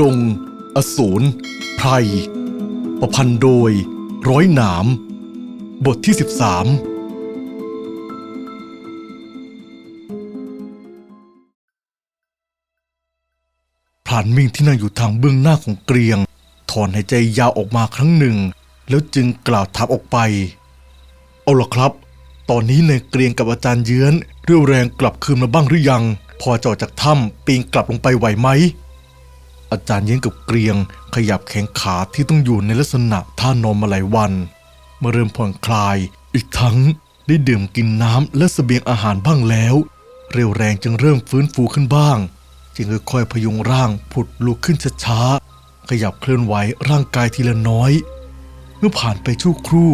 ดง อสูรไพร ประพันธ์โดย ร้อยหนาม บทที่ 13พรานมิ่งที่นั่งอยู่ทางเบื้องหน้าของเกรียง ถอนหายใจยาวออกมาครั้งหนึ่ง แล้วจึงกล่าวทับออกไป เอาล่ะครับ ตอนนี้ในเกรียงกับอาจารย์เยื้อนเรี่ยวแรงกลับคืนมาบ้างหรือยัง พอจะออกจากถ้ำปีนกลับลงไปไหวไหม อาจารย์เยื้อนกับเกรียง ขยับแขนขาที่ต้องอยู่ในลักษณะท่านอนมาหลายวันเมื่อเริ่มผ่อนคลาย อีกทั้งได้ดื่มกินน้ำและเสบียงอาหารบ้างแล้ว เร็วแรงจึงเริ่มฟื้นฟูขึ้นบ้าง จึงค่อยๆพยุงร่างผุดลุกขึ้นช้าๆขยับเคลื่อนไหวร่างกายทีละน้อย เมื่อผ่านไปชั่วครู่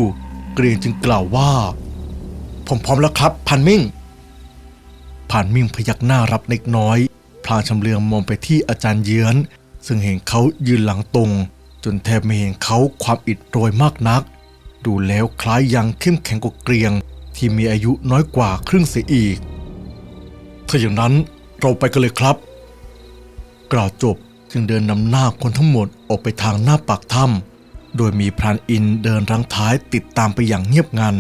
เกรียงจึงกล่าวว่า ผมพร้อมแล้วครับพันมิ่งผ่านมิ่งพยักหน้ารับเล็กน้อย พลางชำเลืองมองไปที่อาจารย์เยื้อน ซึ่งเห็นเขายืนหลังตรง จนแทบไม่เห็นเขาความอิดโรยมากนัก ดูแล้วคล้ายยังเข้มแข็งกว่าเกรียง ที่มีอายุน้อยกว่าครึ่งเสียอีก ถ้าอย่างนั้นเราไปกันเลยครับ กล่าวจบจึงเดินนำหน้าคนทั้งหมดออกไปทางหน้าปากถ้ำโดยมีพรานอินเดินรังท้ายติดตามไปอย่างเงียบงัน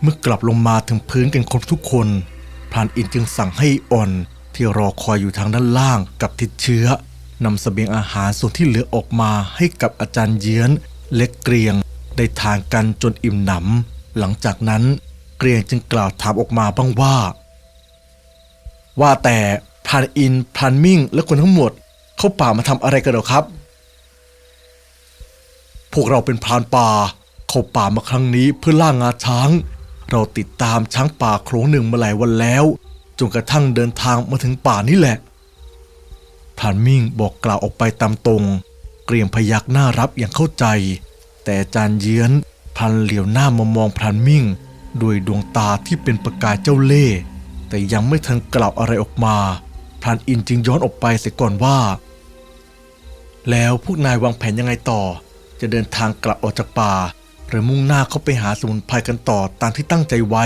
เมื่อกลับลงมาถึงพื้นกันครบทุกคนพรานอินจึงสั่งให้อ่อนที่รอคอยอยู่ทางด้านล่างกับทิศเชื้อ นำเสบียงอาหารส่วนที่เหลือออกมาให้กับอาจารย์เยื้อนเล็กเกรียง ได้ทานกันจนอิ่มหนำหลังจากนั้นเกรียงจึงกล่าวถามออกมาบ้างว่า ว่าแต่พรานอินพรานมิ่ง และคนทั้งหมด เข้าป่ามาทำอะไรกันหรอครับ พวกเราเป็นพรานป่า เข้าป่ามาครั้งนี้เพื่อล่างงาช้าง เราติดตามช้างป่าโขลงหนึ่งมาหลายวันแล้วจนกระทั่งเดินทางมาถึงป่านี่แหละ พรานมิ่งบอกกล่าวออกไปตามตรง เกรียงพยักหน้ารับอย่างเข้าใจ แต่จารย์เยื้อนพลันเหลียวหน้ามามองพรานมิ่งด้วยดวงตาที่เป็นประกายเจ้าเล่ห์แต่ยังไม่ทันกล่าวอะไรออกมาพรานอินจึงย้อนออกไปเสียก่อนว่า แล้วพวกนายวางแผนยังไงต่อ จะเดินทางกลับออกจากป่า หรือมุ่งหน้าเข้าไปหาสมุนไพรกันต่อตามที่ตั้งใจไว้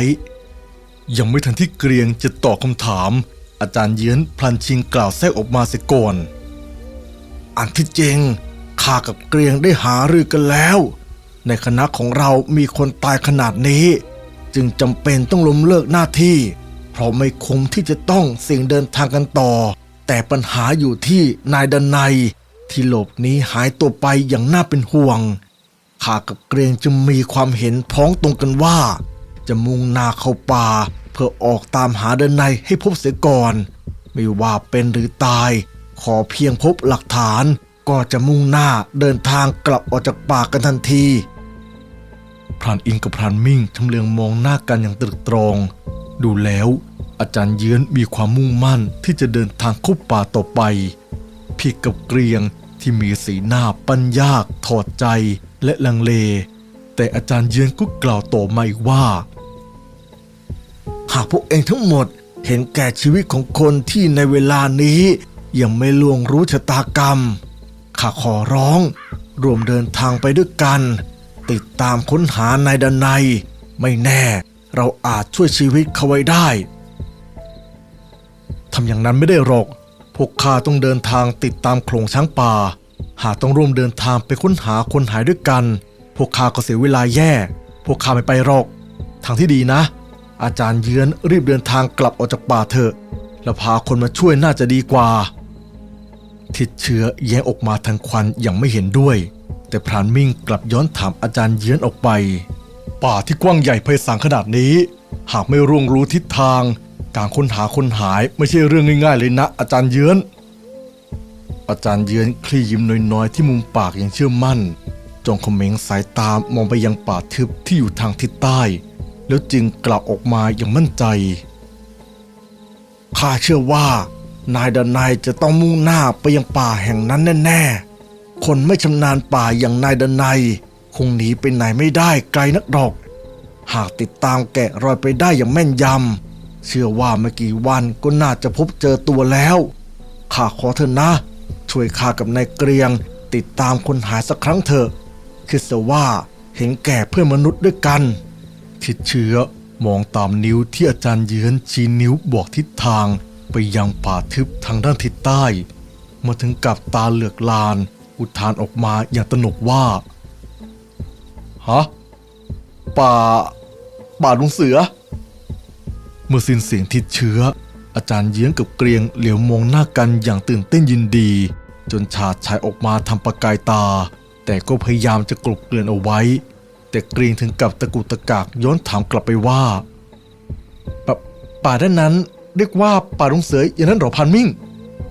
ยังไม่ทันที่เกรียงจะตอบคำถาม อาจารย์เยื้อนพลันชิงกล่าวแทรกออกมาเสียก่อน อันที่จริงข้ากับเกรียงได้หารือกันแล้ว ในคณะของเรามีคนตายขนาดนี้ จึงจำเป็นต้องล้มเลิกหน้าที่ เพราะไม่คุ้มที่จะต้องเสี่ยงเดินทางกันต่อ แต่ปัญหาอยู่ที่นายดันไนที่หลบหนี้หายตัวไปอย่างน่าเป็นห่วงข้ากับเกรียงจึงมีความเห็นพ้องตรงกันว่า จะมุ่งหน้าเข้าป่า พื่อออกตามหาเดันไนให้พบเสียก่อน ไม่ว่าเป็นหรือตาย ขอเพียงพบหลักฐานก็จะมุ่งหน้าเดินทางกลับออกจากป่ากันทันที พรานอินกับพรานมิ่งชำเลืองมองหน้ากันอย่างตรึกตรอง ดูแล้วอาจารย์เยื้อนมีความมุ่งมั่นที่จะเดินทางเข้าป่าต่อไปผิดกับเกรียงที่มีสีหน้าปัญยากถอดใจและลังเล แต่อาจารย์เยื้อนก็กล่าวต่อมาอีกว่า หากพวกเองทั้งหมดเห็นแก่ชีวิตของคนที่ในเวลานี้ ยังไม่ล่วงรู้ชะตากรรม ข้าขอร้องรวมเดินทางไปด้วยกัน ติดตามค้นหานายดนัย ไม่แน่เราอาจช่วยชีวิตเขาไว้ได้ทำอย่างนั้นไม่ได้หรอก พวกข้าต้องเดินทางติดตามโขลงช้างป่า หากต้องร่วมเดินทางไปค้นหาคนหายด้วยกัน พวกข้าก็เสียเวลาแย่ พวกข้าไม่ไปหรอก ทางที่ดีนะ อาจารย์เยื้อนรีบเดินทางกลับออกจากป่าเถอะ แล้วพาคนมาช่วยน่าจะดีกว่า ทิดเชื้อแย้งออกมาทางควันอย่างไม่เห็นด้วย แต่พรานมิ่งกลับย้อนถามอาจารย์เยื้อนออกไป ป่าที่กว้างใหญ่ไพศาลขนาดนี้ หากไม่ร่วงรู้ทิศทาง การค้นหาคนหายไม่ใช่เรื่องง่ายๆเลยนะ อาจารย์เยื้อนอาจารย์เยื้อนคลี่ยิ้มน้อยๆที่มุมปากอย่างเชื่อมั่น จงเขม็งสายตามองไปยังป่าทึบที่อยู่ทางทิศใต้ แล้วจึงกล่าวออกมาอย่างมั่นใจ ข้าเชื่อว่านายดนายจะต้องมุ่งหน้าไปยังป่าแห่งนั้นแน่ๆ คนไม่ชำนาญป่าอย่างนายดนายคงหนีไปไหนไม่ได้ไกลนักดอก หากติดตามแกะรอยไปได้อย่างแม่นยำ เชื่อว่าไม่กี่วันก็น่าจะพบเจอตัวแล้ว ข้าขอเถอะนะ ช่วยข้ากับนายเกรียง ติดตามคนหายสักครั้งเถอะ คิดซะว่าเห็นแก่เพื่อนมนุษย์ด้วยกัน ทิดเชื้อมองตามนิ้วที่อาจารย์เยือนชี้นิ้วบอกทิศทางไปยังป่าทึบทางด้านทิศใต้ มาถึงกับตาเหลือกลาน อุทานออกมาอย่างตระหนกว่าฮะป่า ป่าลุงเสือ เมื่อสิ้นเสียงทิดเชื้อ อาจารย์เยื้องกับเกรียงเหลียวมองหน้ากันอย่างตื่นเต้นยินดี จนชาดชายออกมาทำประกายตา แต่ก็พยายามจะกลบเกลื่อนเอาไว้ แต่เกรียงถึงกับตะกุตะกากย้อนถามกลับไปว่าปป่าด้านนั้นเรียกว่าป่าลุงเสืออย่างนั้นหรอพานมิ่ง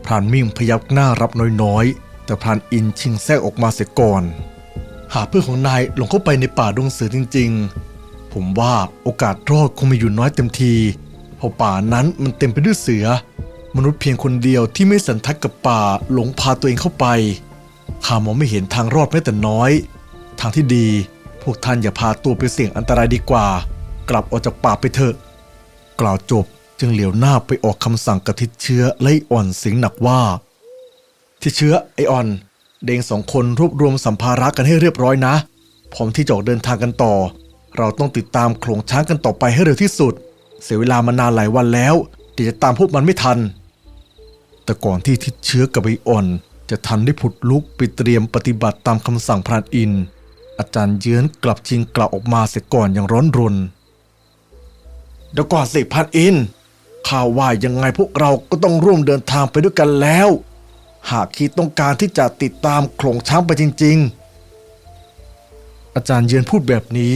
พรานมิ่งพยักหน้ารับน้อยๆ แต่พรานอินชิงแทรกออกมาเสียก่อน หากเพื่อนของนายหลงเข้าไปในป่าดงเสือจริงๆ ผมว่าโอกาสรอดคงมีอยู่น้อยเต็มที เพราะป่านั้นมันเต็มไปด้วยเสือ มนุษย์เพียงคนเดียวที่ไม่สันทัดกับป่าหลงพาตัวเองเข้าไปข้ามองไม่เห็นทางรอดแม้แต่น้อย ทางที่ดี วกท่านอย่าพาตัวไปเสี่ยงอันตรายดีกว่า กลับออกจากป่าไปเถอะ กล่าวจบจึงเหลียวหน้าไปออกคำสั่งกับทิดเชื้อไล่อ่อนเสียงหนักว่า ทิดเชื้อไอออน เดงสองคนรวบรวมสัมภาระกันให้เรียบร้อยนะ พร้อมที่จะออกเดินทางกันต่อ เราต้องติดตามโขลงช้างกันต่อไปให้เร็วที่สุด เสียเวลามานานหลายวันแล้วเดี๋ยวจะตามพวกมันไม่ทัน แต่ก่อนที่ทิดเชื้อกับไออ่อน จะทันได้ผุดลุกไปเตรียมปฏิบัติตามคำสั่งพรานอิน อาจารย์เยื้อนกลับจริงกล่าวออกมาเสียก่อนอย่างร้อนรนเดี๋ยวก่อนสิพันอินข่าวว่ายังไงพวกเราก็ต้องร่วมเดินทางไปด้วยกันแล้ว หากคิดต้องการที่จะติดตามโขลงช้างไปจริง ๆ อาจารย์เยือนพูดแบบนี้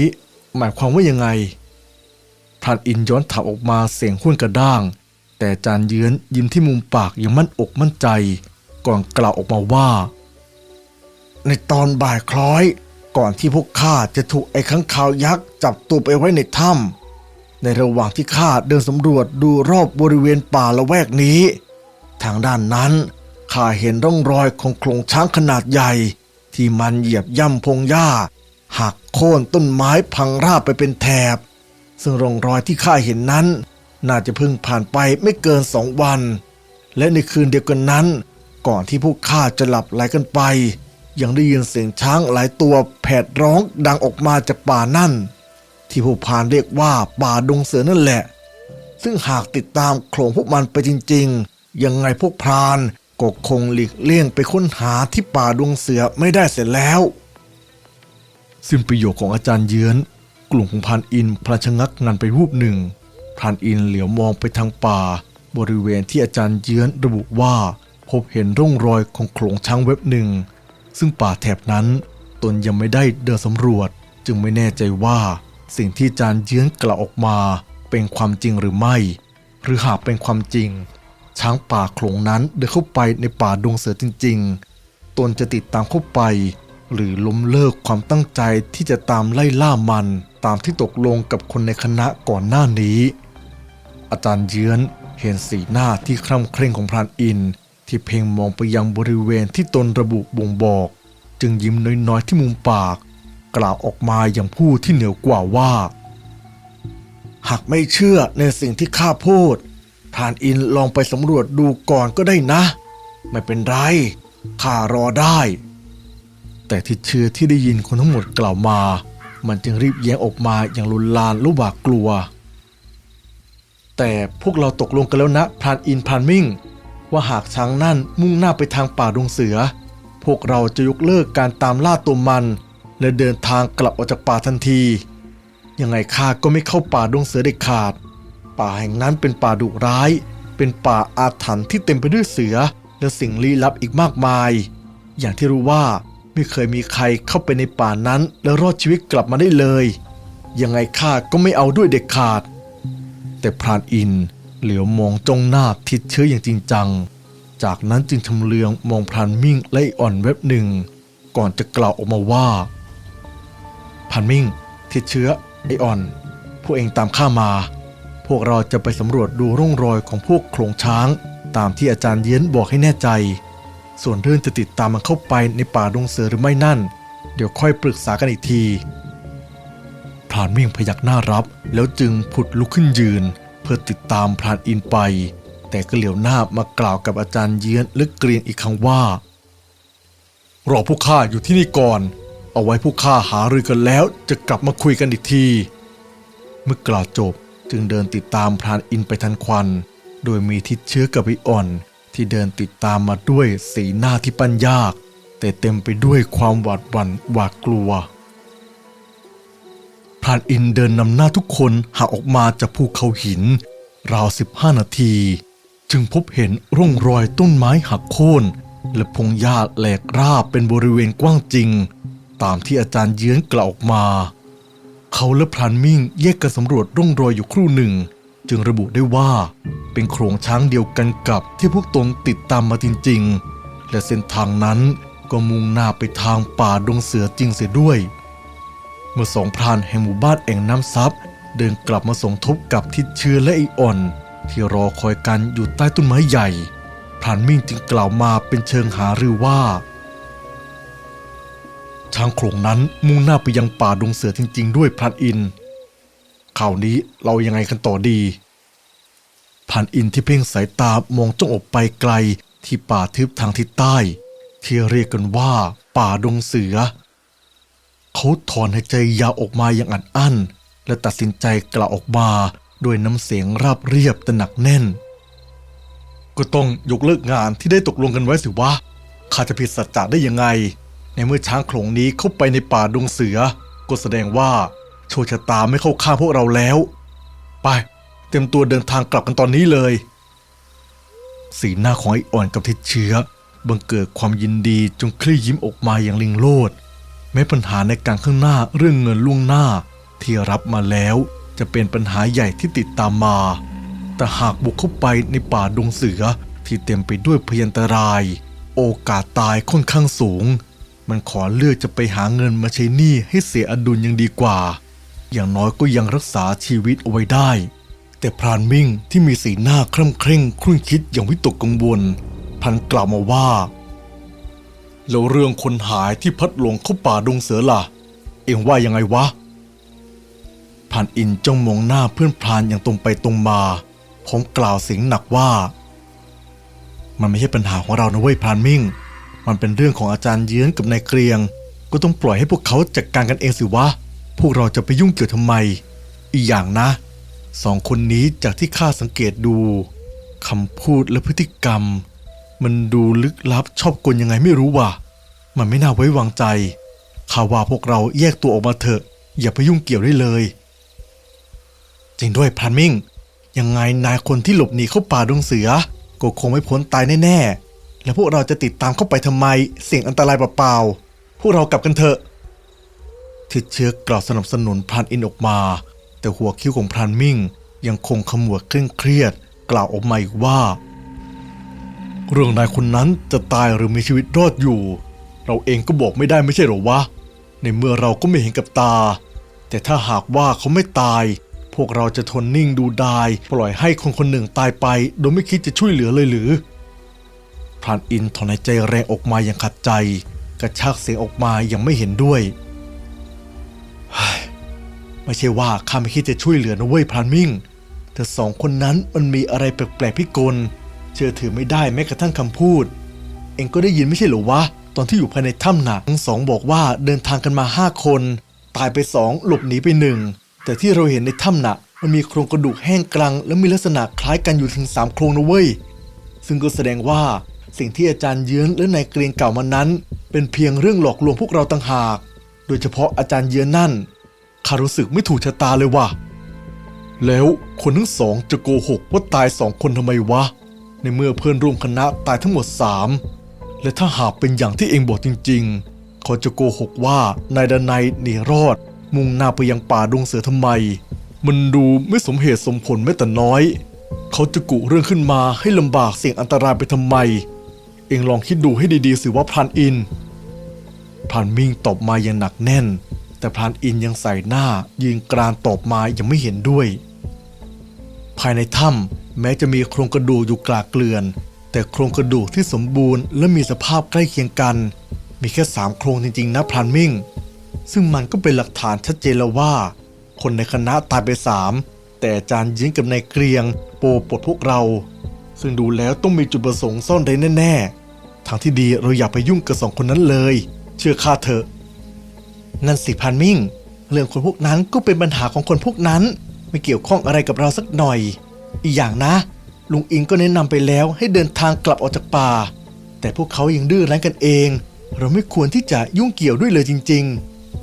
หมายความว่ายังไงพรานอินย้อนถามออกมาเสียงห้วนกระด้าง แต่อาจารย์เยือนยิ้มที่มุมปากอย่างมั่นอกมั่นใจ ก่อนกล่าวออกมาว่า ในตอนบ่ายคล้อย ก่อนที่พวกข้าจะถูกไอ้ข้างคาวยักษ์จับตัวไปไว้ในถ้ำในระหว่างที่ข้าเดินสำรวจดูรอบบริเวณป่าละแวกนี้ ทางด้านนั้นข้าเห็นร่องรอยของโครงช้างขนาดใหญ่ ที่มันเหยียบย่ำพงหญ้า หักโค่นต้นไม้พังราบไปเป็นแถบ ซึ่งร่องรอยที่ข้าเห็นนั้น น่าจะเพิ่งผ่านไปไม่เกินสองวัน และในคืนเดียวกันนั้น ก่อนที่พวกข้าจะหลับไหลกันไป ยังได้ยินเสียงช้างหลายตัวแผดร้องดังออกมาจากป่านั่น ที่ผู้พานเรียกว่าป่าดงเสือนั่นแหละ ซึ่งหากติดตามโขลงพวกมันไปจริง ๆ ยังไงพวกพรานก็คงหลีกเลี่ยงไปค้นหาที่ป่าดงเสือไม่ได้เสร็จแล้ว สิ้นประโยคของอาจารย์เยือน กลุ่มของพรานอินพลันชะงักงันไปรูปหนึ่งพรานอินเหลียวมองไปทางป่า บริเวณที่อาจารย์เยือนระบุว่า พบเห็นร่องรอยของโขลงช้างเว็บหนึ่ง ซึ่งป่าแถบนั้นตนยังไม่ได้เดินสำรวจ จึงไม่แน่ใจว่าสิ่งที่อาจารย์เยื้อนกล่าวออกมาเป็นความจริงหรือไม่ หรือหากเป็นความจริง ช้างป่าโขลงนั้นเดินเข้าไปในป่าดงเสือจริง ๆ ตนจะติดตามเข้าไป หรือล้มเลิกความตั้งใจที่จะตามไล่ล่ามันตามที่ตกลงกับคนในคณะก่อนหน้านี้ อาจารย์เยื้อนเห็นสีหน้าที่คร่ำเคร่งของพรานอิน ที่เพ่งมองไปยังบริเวณที่ตนระบุบ่งบอก จึงยิ้มน้อยๆที่มุมปาก กล่าวออกมาอย่างผู้ที่เหนือกว่าว่า หากไม่เชื่อในสิ่งที่ข้าพูดพรานอินลองไปสำรวจดูก่อนก็ได้นะ ไม่เป็นไรข้ารอได้ แต่ที่เชื่อที่ได้ยินคนทั้งหมดกล่าวมา มันจึงรีบแย้งออกมาอย่างลุนลานลุบากกลัว แต่พวกเราตกลงกันแล้วนะพรานอินพรานมิ่ง ว่าหากช้างนั่นมุ่งหน้าไปทางป่าดงเสือ พวกเราจะยกเลิกการตามล่าตัวมัน และเดินทางกลับออกจากป่าทันที ยังไงข้าก็ไม่เข้าป่าดงเสือเด็ดขาด ป่าแห่งนั้นเป็นป่าดุร้าย เป็นป่าอาถรรพ์ที่เต็มไปด้วยเสือ และสิ่งลี้ลับอีกมากมาย อย่างที่รู้ว่าไม่เคยมีใครเข้าไปในป่านั้นแล้วรอดชีวิตกลับมาได้เลย ยังไงข้าก็ไม่เอาด้วยเด็ดขาด แต่พรานอิน เหลียวมองจ้องหน้าทิดเชื้ออย่างจริงจัง จากนั้นจึงชำเลืองมองพรานมิ่งและอ้อ่อนเว็บหนึ่ง ก่อนจะกล่าวออกมาว่าพรานมิ่ง ทิดเชื้อไออ่อน พวกเองตามข้ามา พวกเราจะไปสำรวจดูร่องรอยของพวกโขลงช้าง ตามที่อาจารย์เย็นบอกให้แน่ใจ ส่วนเรื่องจะติดตามมันเข้าไปในป่าดงเสือหรือไม่นั่น เดี๋ยวค่อยปรึกษากันอีกทีพรานมิ่งพยักหน้ารับแล้วจึงผุดลุกขึ้นยืน พื่อติดตามพรานอินไป แต่ก็เหลียวหน้ามากล่าวกับอาจารย์เยียนและเกรียงอีกครั้งว่ารอพวกข้าอยู่ที่นี่ก่อน เอาไว้พวกข้าหารือกันแล้วจะกลับมาคุยกันอีกที เมื่อกล่าวจบจึงเดินติดตามพรานอินไปทันควัน โดยมีทิดเชื้อกับวิอ่อน ที่เดินติดตามมาด้วยสีหน้าที่ปั้นยาก แต่เต็มไปด้วยความหวาดหวั่นหวาดกลัวานอินเดินนำหน้าทุกคนหาออกมาจากภูเขาหิน ราว 15 นาที จึงพบเห็นร่องรอยต้นไม้หักโค่นและพงหญ้าแหลกราบเป็นบริเวณกว้างจริง ตามที่อาจารย์เยื้อนกล่าวออกมา เขาและพรานมิ่งแยกกันสำรวจร่องรอยอยู่ครู่หนึ่ง จึงระบุได้ว่า เป็นโขลงช้างเดียวกันกับที่พวกตนติดตามมาจริงๆ และเส้นทางนั้นก็มุ่งหน้าไปทางป่าดงเสือจริงเสียด้วย เมื่อสองพรานแห่งหมู่บ้านแอ่งน้ำซับเดินกลับมาสมทบกับทิดเชื้อและไออ่อน ที่รอคอยกันอยู่ใต้ต้นไม้ใหญ่พรานมิ่งจึงกล่าวมาเป็นเชิงหารือว่า ช้างโขลงนั้นมุ่งหน้าไปยังป่าดงเสือจริง ๆ ด้วยพรานอินข่าวนี้เรายังไงกันต่อดีพรานอินที่เพ่งสายตามองจ้องออกไปไกลที่ป่าทึบทางทิศใต้ ที่เรียกกันว่า ป่าดงเสือ เขาถอนหายใจยาวออกมาอย่างอัดอั้น และตัดสินใจกล่าวออกมาด้วยน้ำเสียงราบเรียบแต่หนักแน่น ก็ต้องยกเลิกงานที่ได้ตกลงกันไว้สิวะข้าจะผิดสัจจะได้ยังไง ในเมื่อช้างโขลงนี้เข้าไปในป่าดงเสือ ก็แสดงว่าโชคชะตาไม่เข้าข้างพวกเราแล้ว ไป เต็มตัวเดินทางกลับกันตอนนี้เลย สีหน้าของไอ้อ่อนกับทิดเชื้อ บังเกิดความยินดีจงคลี่ยิ้มออกมาอย่างลิงโลด แม้ปัญหาในการข้างหน้าเรื่องเงินล่วงหน้า ที่รับมาแล้วจะเป็นปัญหาใหญ่ที่ติดตามมา แต่หากบุกเข้าไปในป่าดงเสือที่เต็มไปด้วยพยันตราย โอกาสตายค่อนข้างสูง มันขอเลือกจะไปหาเงินมาใช้หนี้ให้เสียอดุลยังดีกว่า อย่างน้อยก็ยังรักษาชีวิตเอาไว้ได้ แต่พรานมิ่งที่มีสีหน้าเคร่งเคร่งครุ่นคิดอย่างวิตกกังวล พันกล่าวมาว่า แล้วเรื่องคนหายที่พัดหลงเข้าป่าดงเสือล่ะ เอ็งว่ายังไงวะพรานอินจ้องมองหน้าเพื่อนพรานอย่างตรงไปตรงมา ผมกล่าวเสียงหนักว่า มันไม่ใช่ปัญหาของเรานะเว้ยพรานมิ่ง มันเป็นเรื่องของอาจารย์เยื้อนกับนายเกรียง ก็ต้องปล่อยให้พวกเขาจัดการกันเองสิวะ พวกเราจะไปยุ่งเกี่ยวทำไม อีกอย่างนะ สองคนนี้จากที่ข้าสังเกตดูคำพูดและพฤติกรรม มันดูลึกลับชอบกลยังไงไม่รู้ว่ะ มันไม่น่าไว้วางใจข้าว่าพวกเราแยกตัวออกมาเถอะ อย่าไปยุ่งเกี่ยวได้เลย จริงด้วยพรานมิ่ง ยังไงนายคนที่หลบหนีเข้าป่าดงเสือ ก็คงไม่พ้นตายแน่ๆ แล้วพวกเราจะติดตามเข้าไปทำไม เสี่ยงอันตรายเปล่าๆ พวกเรากลับกันเถอะทิดเชื้อกล่าวสนับสนุนพรานอินออกมา แต่หัวคิ้วของพรานมิ่ง ยังคงขมวดเคร่งเครียด กล่าวออกมาอีกว่า เรื่องนายคนนั้นจะตายหรือมีชีวิตรอดอยู่ เราเองก็บอกไม่ได้ไม่ใช่หรอวะ ในเมื่อเราก็ไม่เห็นกับตา แต่ถ้าหากว่าเขาไม่ตาย พวกเราจะทนนิ่งดูดาย ปล่อยให้คนคนหนึ่งตายไป โดยไม่คิดจะช่วยเหลือเลยหรือพรานอินถอนหายใจแรงออกมาอย่างขัดใจ กระชากเสียงออกมาอย่างไม่เห็นด้วยไม่ใช่ว่าข้าไม่คิดจะช่วยเหลือนะเว้ยพรานมิ่ง แต่สองคนนั้นมันมีอะไรแปลกๆพิกล เชื่อถือไม่ได้แม้กระทั่งคำพูด เองก็ได้ยินไม่ใช่เหรอวะ ตอนที่อยู่ภายในถ้ำหนักทั้งสองบอกว่าเดินทางกันมาห้าคน ตายไปสองหลบหนีไปหนึ่งแต่ที่เราเห็นในถ้ำหนักมันมีโครงกระดูกแห้งกรัง และมีลักษณะคล้ายกันอยู่ถึงสามโครงนะเว้ย ซึ่งก็แสดงว่าสิ่งที่อาจารย์เยื้อนและนายเกรียงกล่ามานั้น เป็นเพียงเรื่องหลอกลวงพวกเราต่างหาก โดยเฉพาะอาจารย์เยื้อนนั่นข้ารู้สึกไม่ถูกชะตาเลยว่ะ แล้วคนทั้งสองจะโกหกว่าตายสองคนทำไมวะ ในเมื่อเพื่อนร่วมคณะตายทั้งหมดสามและถ้าหากเป็นอย่างที่เองบอกจริง ๆ เขาจะโกหกว่านายดนัยหนีรอด มุ่งหน้าไปยังป่าดงเสือทำไม มันดูไม่สมเหตุสมผลแม้แต่น้อย เขาจะกุเรื่องขึ้นมาให้ลำบากเสี่ยงอันตรายไปทำไม เองลองคิดดูให้ดีๆสิว่าพรานอินพรานมิ่งตอบมาอย่างหนักแน่น แต่พรานอินยังใส่หน้ายืนกรานตอบมายังไม่เห็นด้วย ภายในถ้ำแม้จะมีโครงกระดูกอยู่กลากเกลื่อน แต่โครงกระดูกที่สมบูรณ์และมีสภาพใกล้เคียงกัน มีแค่สามโครงจริงๆนะพรานมิ่ง ซึ่งมันก็เป็นหลักฐานชัดเจนแล้วว่า คนในคณะตายไปสามแต่อาจารย์ยิงกับนายเกรียง โปปลดพวกเรา ซึ่งดูแล้วต้องมีจุดประสงค์ซ่อนเร้นแน่ๆทางที่ดีเราอย่าไปยุ่งกับสองคนนั้นเลย เชื่อข้าเถอะนั่นสิพันมิ่ง เรื่องคนพวกนั้นก็เป็นปัญหาของคนพวกนั้น ไม่เกี่ยวข้องอะไรกับเราสักหน่อย อีกอย่างนะ ลุงอิงก็แนะนำไปแล้วให้เดินทางกลับออกจากป่า แต่พวกเขายังดื้อรั้นกันเอง เราไม่ควรที่จะยุ่งเกี่ยวด้วยเลยจริง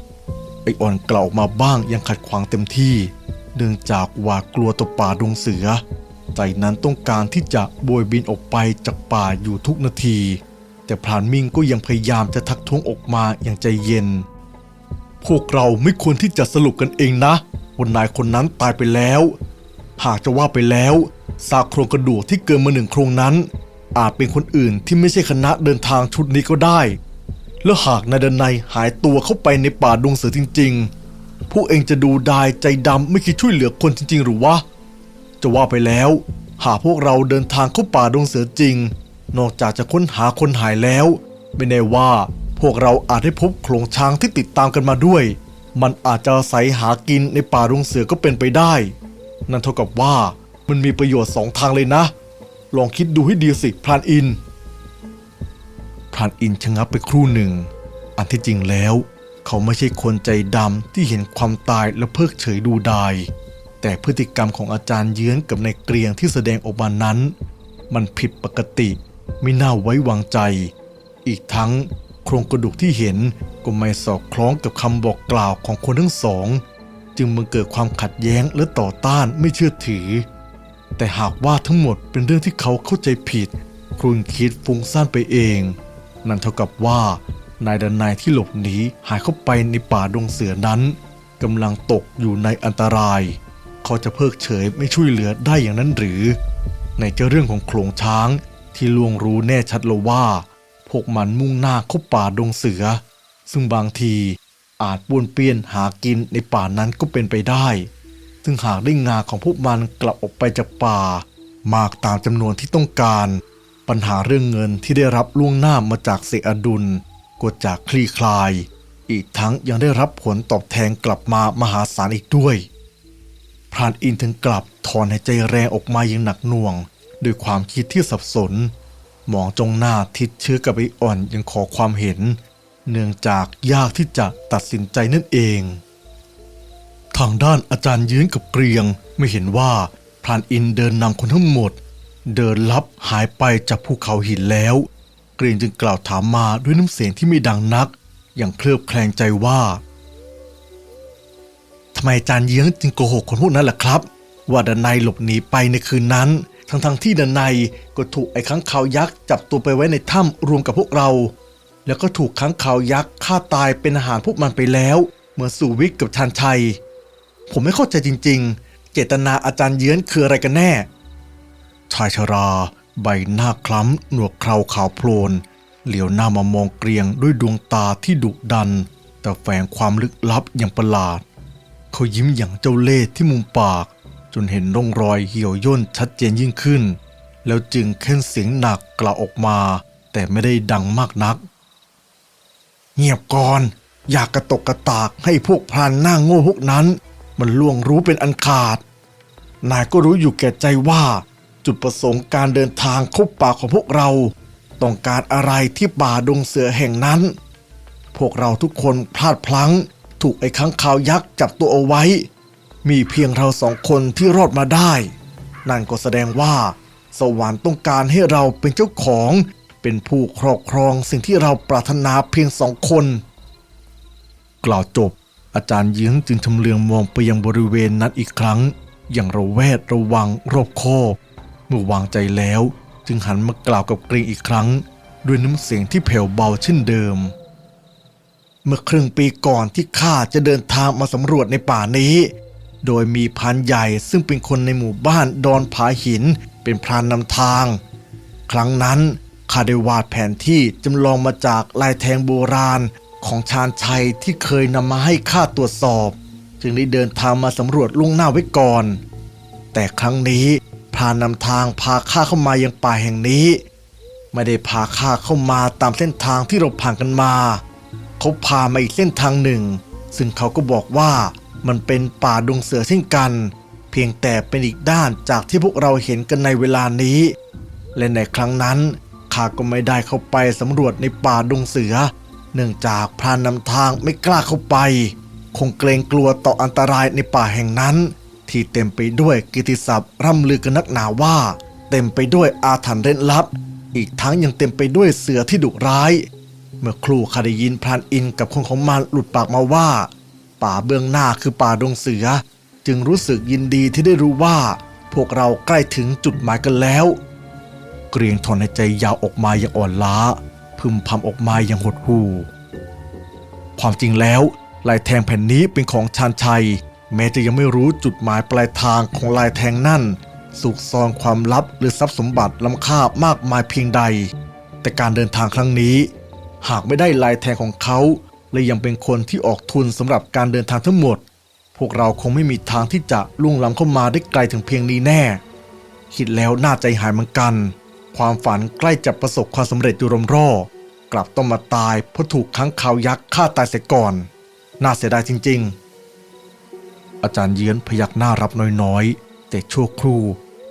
ๆ ไออ่อนกล่าวออกมาบ้างยังขัดขวางเต็มที่ เนื่องจากหวาดกลัวต่อป่าดงเสือ ใจนั้นต้องการที่จะโบยบินออกไปจากป่าอยู่ทุกนาที แต่พรานมิ่งก็ยังพยายามจะทักท้วงออกมาอย่างใจเย็น พวกเราไม่ควรที่จะสรุปกันเองนะ ว่านายคนนั้นตายไปแล้ว หากจะว่าไปแล้วซากโครงกระดูกที่เกินมาหนึ่งโครงนั้น อาจเป็นคนอื่นที่ไม่ใช่คณะเดินทางชุดนี้ก็ได้ แล้วหากนายเดินัยหายตัวเข้าไปในป่าดงเสือจริงๆพวกเองจะดูดายใจดำไม่คิดช่วยเหลือคนจริง ๆ หรือวะ จะว่าไปแล้ว หากพวกเราเดินทางเข้าป่าดงเสือจริง นอกจากจะค้นหาคนหายแล้ว ไม่แน่ว่าพวกเราอาจได้พบโขลงช้างที่ติดตามกันมาด้วย มันอาจจะอาศัยหากินในป่าดงเสือก็เป็นไปได้ นั่นเท่ากับว่ามันมีประโยชน์สองทางเลยนะ ลองคิดดูให้ดีสิพรานอิน พรานอินชะงักไปครู่หนึ่ง อันที่จริงแล้ว เขาไม่ใช่คนใจดำที่เห็นความตายและเพิกเฉยดูดาย แต่พฤติกรรมของอาจารย์เยื้อนกับในเกรียงที่แสดงออกมานั้น มันผิดปกติไม่น่าไว้วางใจ อีกทั้ง โครงกระดูกที่เห็นก็ไม่สอดคล้องกับคำบอกกล่าวของคนทั้งสอง จึงมันเกิดความขัดแย้งและต่อต้านไม่เชื่อถือ แต่หากว่าทั้งหมดเป็นเรื่องที่เขาเข้าใจผิด ครุนคิดฟุ้งซ่านไปเอง นั่นเท่ากับว่านายดนายที่หลบหนีหายเข้าไปในป่าดงเสือนั้นกำลังตกอยู่ในอันตราย เขาจะเพิกเฉยไม่ช่วยเหลือได้อย่างนั้นหรือ ในเจ้าเรื่องของโขลงช้างที่ลวงรู้แน่ชัดแล้วว่า พวกมันมุ่งหน้าเข้าป่าดงเสือ ซึ่งบางทีอาจป้วนเปี้ยนหากินในป่านั้นก็เป็นไปได้ ซึ่งหากได้งาของพวกมันกลับออกไปจากป่า มากตามจำนวนที่ต้องการ ปัญหาเรื่องเงินที่ได้รับล่วงหน้ามาจากเสอดุลก็จะคลี่คลาย อีกทั้งยังได้รับผลตอบแทนกลับมามหาศาลอีกด้วย พรานอินถึงกลับถอนหายใจแรงออกมาอย่างหนักหน่วง ด้วยความคิดที่สับสน มองจงหน้าทิดเชื้อกับไออ่อนยังขอความเห็น เนื่องจากยากที่จะตัดสินใจนั่นเอง ทางด้านอาจารย์ยืนกับเกรียงไม่เห็นว่าพรานอินเดินนำคนทั้งหมด เดินลับหายไปจากภูเขาหินแล้ว เกรียงจึงกล่าวถามมาด้วยน้ำเสียงที่ไม่ดังนัก อย่างเคลือบแคลงใจว่าทำไมอาจารย์เยื้องจึงโกหกคนพวกนั้นล่ะครับ ว่าดนัยหลบหนีไปในคืนนั้น ทั้งๆทที่ดนัยก็ถูกไอ้ค้างคาวยักษ์จับตัวไปไว้ในถ้ำรวมกับพวกเรา แล้วก็ถูกค้างคาวยักษ์ฆ่าตายเป็นอาหารพวกมันไปแล้ว เหมือนสู่วิกกับชานชัย ผมไม่เข้าใจจริง ๆ เจตนาอาจารย์เยื้อนคืออะไรกันแน่ ชายชรา ใบหน้าคล้ำหนวดเคราขาวโพลนเหลียวหน้ามามองเกรียงด้วยดวงตาที่ดุดัน แต่แฝงความลึกลับอย่างประหลาด เขายิ้มอย่างเจ้าเล่ห์ที่มุมปาก จนเห็นร่องรอยเหี่ยวย่นชัดเจนยิ่งขึ้น แล้วจึงเค้นเสียงหนักกล่าวออกมา แต่ไม่ได้ดังมากนัก เงียบก่อน อยากกระตกกระตากให้พวกพรานหน้าโง่พวกนั้น มันล่วงรู้เป็นอันขาด นายก็รู้อยู่แก่ใจว่า จุดประสงค์การเดินทางเข้าป่าของพวกเรา ต้องการอะไรที่ป่าดงเสือแห่งนั้น พวกเราทุกคนพลาดพลั้ง ถูกไอ้ค้างคาวยักษ์จับตัวเอาไว้ มีเพียงเราสองคนที่รอดมาได้ นั่นก็แสดงว่า สวรรค์ต้องการให้เราเป็นเจ้าของ เป็นผู้ครอบครองสิ่งที่เราปรารถนาเพียงสองคน กล่าวจบ อาจารย์เยื้องจึงชำเลืองมองไปยังบริเวณนั้นอีกครั้ง อย่างระแวดระวังรอบคอบเมื่อวางใจแล้ว จึงหันมากล่าวกับเกรงอีกครั้ง ด้วยน้ำเสียงที่แผ่วเบาเช่นเดิม เมื่อครึ่งปีก่อนที่ข้าจะเดินทางมาสำรวจในป่านี้ โดยมีพรานใหญ่ซึ่งเป็นคนในหมู่บ้านดอนผาหิน เป็นพรานนำทาง ครั้งนั้นข้าได้วาดแผนที่จำลองมาจากลายแทงโบราณของชาญชัยที่เคยนำมาให้ข้าตรวจสอบ จึงได้เดินทางมาสำรวจล่วงหน้าไว้ก่อน แต่ครั้งนี้พรานนำทางพาข้าเข้ามายังป่าแห่งนี้ ไม่ได้พาข้าเข้ามาตามเส้นทางที่เราผ่านกันมา เขาพามาอีกเส้นทางหนึ่ง ซึ่งเขาก็บอกว่า มันเป็นป่าดงเสือเช่นกัน เพียงแต่เป็นอีกด้านจากที่พวกเราเห็นกันในเวลานี้ และในครั้งนั้นข้าก็ไม่ได้เข้าไปสำรวจในป่าดงเสือ เนื่องจากพรานนำทางไม่กล้าเข้าไป คงเกรงกลัวต่ออันตรายในป่าแห่งนั้น ที่เต็มไปด้วยกิติศัพท์ร่ำลือกันนักหนาว่า เต็มไปด้วยอาถรรพ์เร้นลับ อีกทั้งยังเต็มไปด้วยเสือที่ดุร้าย เมื่อครูคาได้ยินพรานอินกับคนของมันหลุดปากมาว่า ป่าเบื้องหน้าคือป่าดงเสือ จึงรู้สึกยินดีที่ได้รู้ว่า พวกเราใกล้ถึงจุดหมายกันแล้ว เกรียงถอนในใจยาวออกมาอย่างอ่อนล้า พึมพำออกมาอย่างหดหู่ความจริงแล้วลายแทงแผ่นนี้เป็นของชาญชัย แม้จะยังไม่รู้จุดหมายปลายทางของลายแทงนั่นสุกซ่อนความลับหรือทรัพย์สมบัติล้ำค่ามากมายเพียงใด แต่การเดินทางครั้งนี้ หากไม่ได้ลายแทงของเขา และยังเป็นคนที่ออกทุนสำหรับการเดินทางทั้งหมด พวกเราคงไม่มีทางที่จะล่วงล้ำเข้ามาได้ไกลถึงเพียงนี้แน่ คิดแล้วน่าใจหายเหมือนกัน ความฝันใกล้จะประสบความสำเร็จอยู่รมร่อกลับต้องมาตายเพราะถูกค้างคาวยักษ์ฆ่าตายเสียก่อน น่าเสียดายจริง ๆ อาจารย์เยือนพยักหน้ารับน้อยๆ แต่ชั่วครู่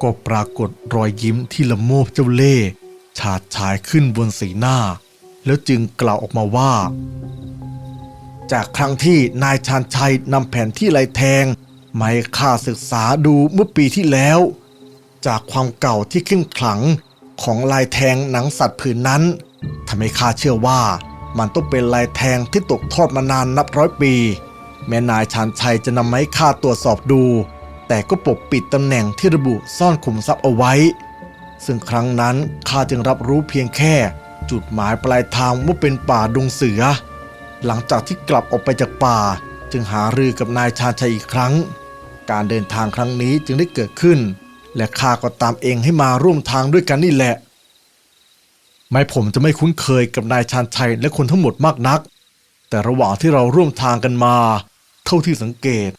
ก็ปรากฏรอยยิ้มที่ละโมบเจ้าเล่ห์ฉาดฉายขึ้นบนสีหน้า แล้วจึงกล่าวออกมาว่า จากครั้งที่นายชาญชัยนำแผนที่ลายแทงมาให้ข้าศึกษาดูเมื่อปีที่แล้ว จากความเก่าที่เข้มขลังของลายแทงหนังสัตว์ผืนนั้นทำให้ข้าเชื่อว่ามันต้องเป็นลายแทงที่ตกทอดมานานนับร้อยปี แม้นายชาญชัยจะนำไม้ข้าตรวจสอบดู แต่ก็ปกปิดตำแหน่งที่ระบุซ่อนขุมทรัพย์เอาไว้ ซึ่งครั้งนั้นข้าจึงรับรู้เพียงแค่ จุดหมายปลายทางว่าเป็นป่าดงเสือ หลังจากที่กลับออกไปจากป่า จึงหารือกับนายชาญชัยอีกครั้ง การเดินทางครั้งนี้จึงได้เกิดขึ้น และข้าก็ตามเองให้มาร่วมทางด้วยกันนี่แหละ แม้ผมจะไม่คุ้นเคยกับนายชาญชัยและคนทั้งหมดมากนัก แต่ระหว่างที่เราร่วมทางกันมา เท่าที่สังเกต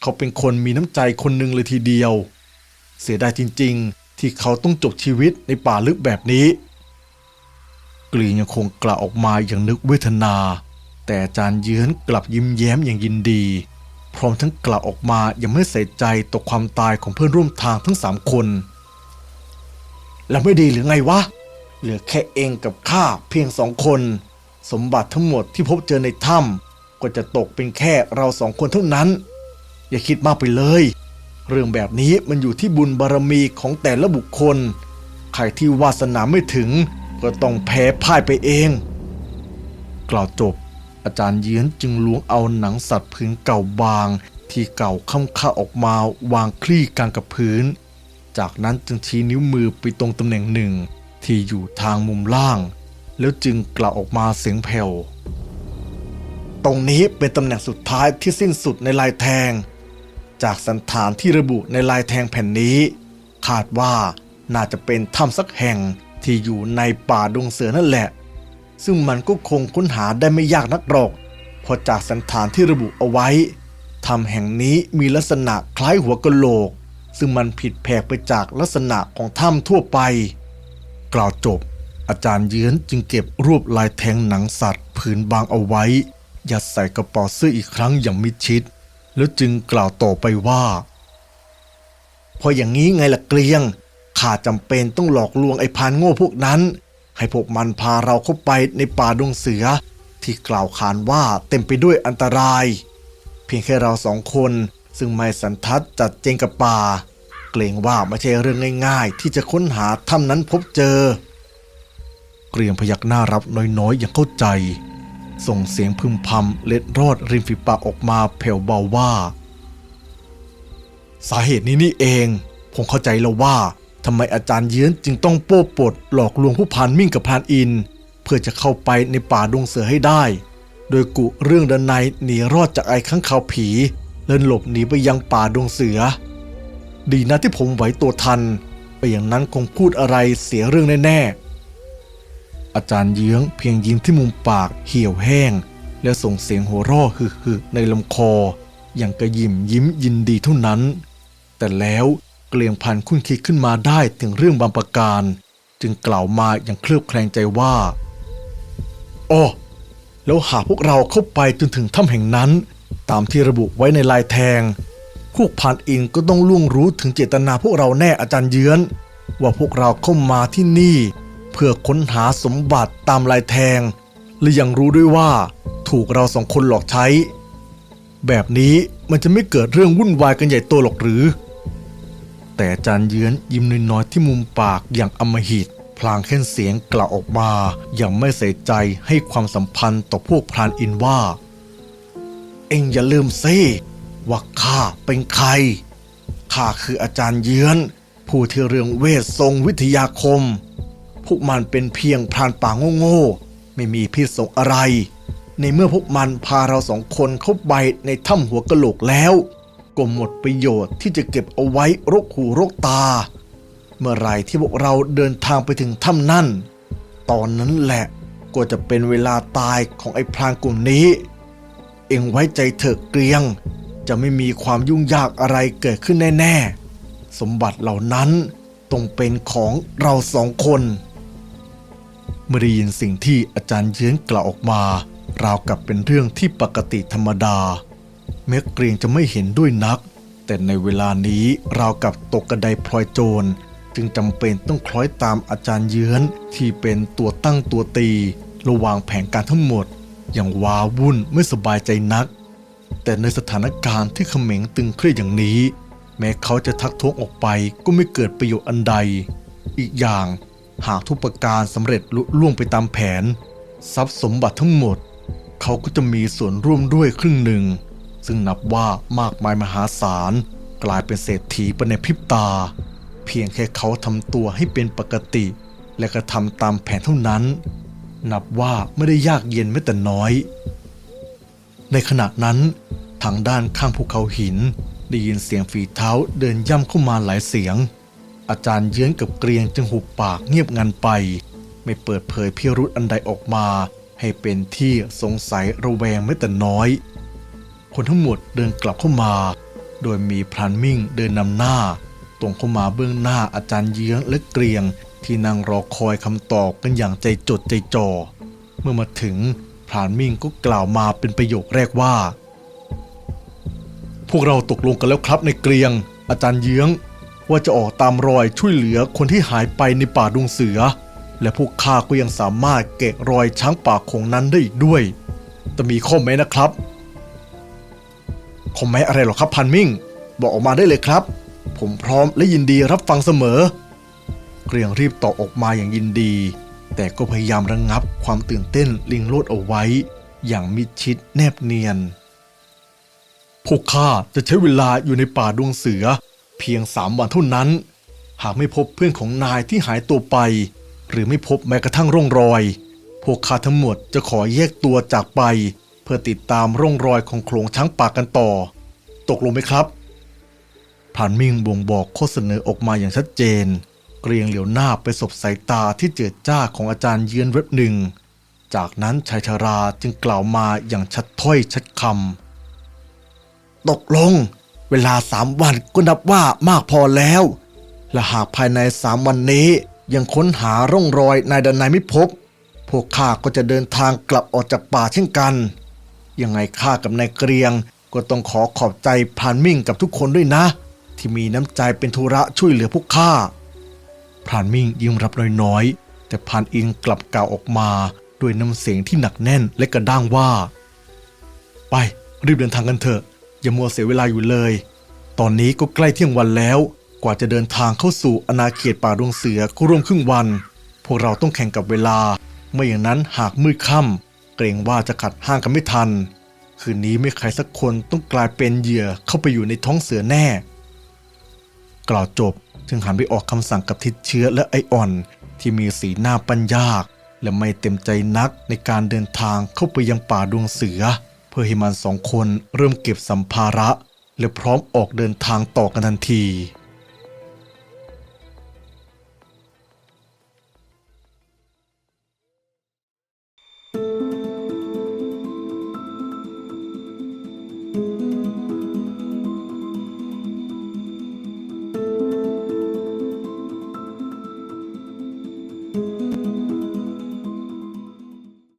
เขาเป็นคนมีน้ำใจคนหนึ่งเลยทีเดียว เสียดายจริง ๆ ที่เขาต้องจบชีวิตในป่าลึกแบบนี้ กรียังคงกล่าวออกมาอย่างนึกเวทนา แต่อาจารย์เยือนกลับยิ้มแย้มอย่างยินดี พร้อมทั้งกล่าวออกมาอย่างไม่ใส่ใจต่อความตายของเพื่อนร่วมทางทั้งสามคน แล้วไม่ดีหรือไงวะ เหลือแค่เองกับข้าเพียงสองคน สมบัติทั้งหมดที่พบเจอในถ้ำก็จะตกเป็นแค่เราสองคนเท่านั้น อย่าคิดมากไปเลย เรื่องแบบนี้มันอยู่ที่บุญบารมีของแต่ละบุคคล ใครที่วาสนาไม่ถึง ก็ต้องแพ้พ่ายไปเอง กล่าวจบ อาจารย์เยื้อนจึงล้วงเอาหนังสัตว์ผืนเก่าบาง ที่เก่าค่ำค่าออกมาวางคลี่กลางกับพื้น จากนั้นจึงชี้นิ้วมือไปตรงตำแหน่งหนึ่ง ที่อยู่ทางมุมล่าง แล้วจึงกล่าวออกมาเสียงแผ่วตรงนี้เป็นตำแหน่งสุดท้ายที่สิ้นสุดในลายแทง จากสันฐานที่ระบุในลายแทงแผ่นนี้ คาดว่าน่าจะเป็นถ้ำสักแห่ง ที่อยู่ในป่าดงเสือนั่นแหละ ซึ่งมันก็คงค้นหาได้ไม่ยากนักหรอกเพราะจากสันฐานที่ระบุเอาไว้ถ้ำแห่งนี้มีลักษณะคล้ายหัวกะโหลก ซึ่งมันผิดแผกไปจากลักษณะของถ้ำทั่วไป กล่าวจบ อาจารย์เยื้อนจึงเก็บรวบลายแทงหนังสัตว์ผืนบางเอาไว้ ยัดใส่กระเป๋าเสื้ออีกครั้งอย่างมิดชิด แล้วจึงกล่าวต่อไปว่าพออย่างนี้ไงล่ะเกลียง ข้าจำเป็นต้องหลอกลวงไอ้พานโง่พวกนั้น ให้พวกมันพาเราเข้าไปในป่าดงเสือ ที่กล่าวขานว่าเต็มไปด้วยอันตราย เพียงแค่เราสองคน ซึ่งไม่สันทัดจัดเจงกับป่า เกรงว่าไม่ใช่เรื่องง่าย ๆ ที่จะค้นหาถ้ำนั้นพบเจอ เกรียงพยักหน้ารับน้อยๆอย่างเข้าใจ ส่งเสียงพึมพำเล็ดรอดริมฝีปากออกมาแผ่วเบาว่า สาเหตุนี้นี่เอง ผมเข้าใจแล้วว่า ทำไมอาจารย์เยื้อนจึงต้องโป้ปดหลอกลวงผู้พานมิ่งกับพานอิน เพื่อจะเข้าไปในป่าดงเสือให้ได้ โดยกุเรื่องดันในหนีรอดจากไอ้ข้างขาวผีเลินหลบหนีไปยังป่าดงเสือ ดีนะที่ผมไหวตัวทันไปอย่างนั้นคงพูดอะไรเสียเรื่องแน่ๆอาจารย์เยื้องเพียงยิ้มที่มุมปากเหี่ยวแห้ง แล้วส่งเสียงหัวเราะฮึๆในลำคอ อย่างกระยิมยิ้มยินดีเท่านั้น แต่แล้ว เกลียงพันคุ้นคิดขึ้นมาได้ถึงเรื่องบางประการ จึงกล่าวมาอย่างเคลือบแคลงใจว่าอ้อแล้วหากพวกเราเข้าไปจนถึงถ้ำแห่งนั้น ตามที่ระบุไว้ในลายแทง พวกพันอินก็ต้องล่วงรู้ถึงเจตนาพวกเราแน่อาจารย์เยือน ว่าพวกเราเข้ามาที่นี่ เพื่อค้นหาสมบัติตามลายแทง และยังรู้ด้วยว่า ถูกเราสองคนหลอกใช้ แบบนี้มันจะไม่เกิดเรื่องวุ่นวายกันใหญ่โตหรอกหรือ แต่อาจารย์เยื้อนยิ้มน้อยๆที่มุมปากอย่างอำมหิต พลางแค่นเสียงกล่าวออกมาอย่างไม่ใส่ใจให้ความสัมพันธ์ต่อพวกพรานอินว่า เอ็งอย่าลืมสิว่าข้าเป็นใครข้าคืออาจารย์เยือน ผู้ที่เรื่องเวททรงวิทยาคม พวกมันเป็นเพียงพรานป่าโง่ๆไม่มีพิษสงอะไร ในเมื่อพวกมันพาเราสองคนเข้าไปในถ้ำหัวกะโหลกแล้ว ก็หมดประโยชน์ที่จะเก็บเอาไว้รกหูรกตา เมื่อไรที่พวกเราเดินทางไปถึงถ้ำนั่น ตอนนั้นแหละก็จะเป็นเวลาตายของไอ้พรานกลุ่มนี้ เอ็งไว้ใจเถอะเกรียง จะไม่มีความยุ่งยากอะไรเกิดขึ้นแน่ๆ สมบัติเหล่านั้นต้องเป็นของเราสองคน เมื่อได้ยินสิ่งที่อาจารย์เยื้อนกล่าวออกมา ราวกับเป็นเรื่องที่ปกติธรรมดา แม้เกรียงจะไม่เห็นด้วยนัก แต่ในเวลานี้เรากับตกกระไดพลอยโจร จึงจำเป็นต้องคล้อยตามอาจารย์เยื้อนที่เป็นตัวตั้งตัวตี ระวางแผนการทั้งหมด อย่างว้าวุ่นไม่สบายใจนัก แต่ในสถานการณ์ที่เขม็งตึงเครียดอย่างนี้ แม้เขาจะทักท้วงออกไปก็ไม่เกิดประโยชน์อันใด อีกอย่างหากทุกประการสำเร็จลุล่วงไปตามแผน ทรัพย์สมบัติทั้งหมด เขาก็จะมีส่วนร่วมด้วยครึ่งหนึ่ง ซึ่งนับว่ามากมายมหาศาล กลายเป็นเศรษฐีไปในพริบตา เพียงแค่เขาทำตัวให้เป็นปกติ และกระทำตามแผนเท่านั้น นับว่าไม่ได้ยากเย็นแม้แต่น้อย ในขณะนั้น ทางด้านข้างภูเขาหิน ได้ยินเสียงฝีเท้าเดินย่ำเข้ามาหลายเสียง อาจารย์เยื้อนกับเกรียงจึงหุบปากเงียบงันไป ไม่เปิดเผยพิรุธอันใดออกมา ให้เป็นที่สงสัยระแวงไม่แต่น้อย คนทั้งหมดเดินกลับเข้ามา โดยมีพรานมิ่งเดินนำหน้า ตรงเข้ามาเบื้องหน้าอาจารย์เยื้องและเกรียง ที่นั่งรอคอยคำตอบกันอย่างใจจดใจจ่อ เมื่อมาถึงพรานมิ่งก็กล่าวมาเป็นประโยคแรกว่า พวกเราตกลงกันแล้วครับในเกรียง อาจารย์เยื้อง ว่าจะออกตามรอยช่วยเหลือคนที่หายไปในป่าดงเสือ และพวกข้าก็ยังสามารถแกะรอยช้างป่าของนั้นได้อีกด้วย แต่มีข้อแม้นะครับ ข้อแม้อะไรหรอกครับพันมิ่ง บอกออกมาได้เลยครับ ผมพร้อมและยินดีรับฟังเสมอ เกรียงรีบตอบออกมาอย่างยินดี แต่ก็พยายามระงงับความตื่นเต้นลิงโลดเอาไว้ อย่างมิดชิดแนบเนียน พวกข้าจะใช้เวลาอยู่ในป่าดวงเสือ เพียงสามวันเท่านั้น หากไม่พบเพื่อนของนายที่หายตัวไป หรือไม่พบแม้กระทั่งร่องรอย พวกข้าทั้งหมดจะขอแยกตัวจากไป เพื่อติดตามร่องรอยของโขลงช้างป่ากันต่อ ตกลงไหมครับผ่านมิ่งบ่งบอกข้อเสนอออกมาอย่างชัดเจน เกรียงเหลียวหน้าไปสบสายตาที่เจิดจ้าของอาจารย์เยือนเว็บหนึ่ง จากนั้นชายชาราจึงกล่าวมาอย่างชัดถ้อยชัดคำตกลง เวลาสามวันก็นับว่ามากพอแล้ว และหากภายในสามวันนี้ยังค้นหาร่องรอยนายดันนายไม่พบ พวกข้าก็จะเดินทางกลับออกจากป่าเช่นกัน ยังไงข้ากับนายเกรียง ก็ต้องขอขอบใจพรานมิ่งกับทุกคนด้วยนะ ที่มีน้ำใจเป็นธุระช่วยเหลือพวกข้าพรานมิ่งยิ้มรับน้อยๆ แต่พรานอินกลับกล่าวออกมาด้วยน้ำเสียงที่หนักแน่นและกระด้างว่า ไปรีบเดินทางกันเถอะ อย่ามัวเสียเวลาอยู่เลย ตอนนี้ก็ใกล้เที่ยงวันแล้ว กว่าจะเดินทางเข้าสู่อาณาเขตป่าดวงเสือก็ร่วมครึ่งวัน พวกเราต้องแข่งกับเวลา ไม่อย่างนั้นหากมืดค่ำ เกรงว่าจะขัดห้างกันไม่ทัน คืนนี้ไม่ใครสักคนต้องกลายเป็นเหยื่อเข้าไปอยู่ในท้องเสือแน่ กล่าวจบจึงหันไปออกคำสั่งกับทิดเชื้อและไออ่อน ที่มีสีหน้าปัญยาก และไม่เต็มใจนักในการเดินทางเข้าไปยังป่าดวงเสือ เพื่อให้มันสองคนเริ่มเก็บสัมภาระ และพร้อมออกเดินทางต่อกันทันที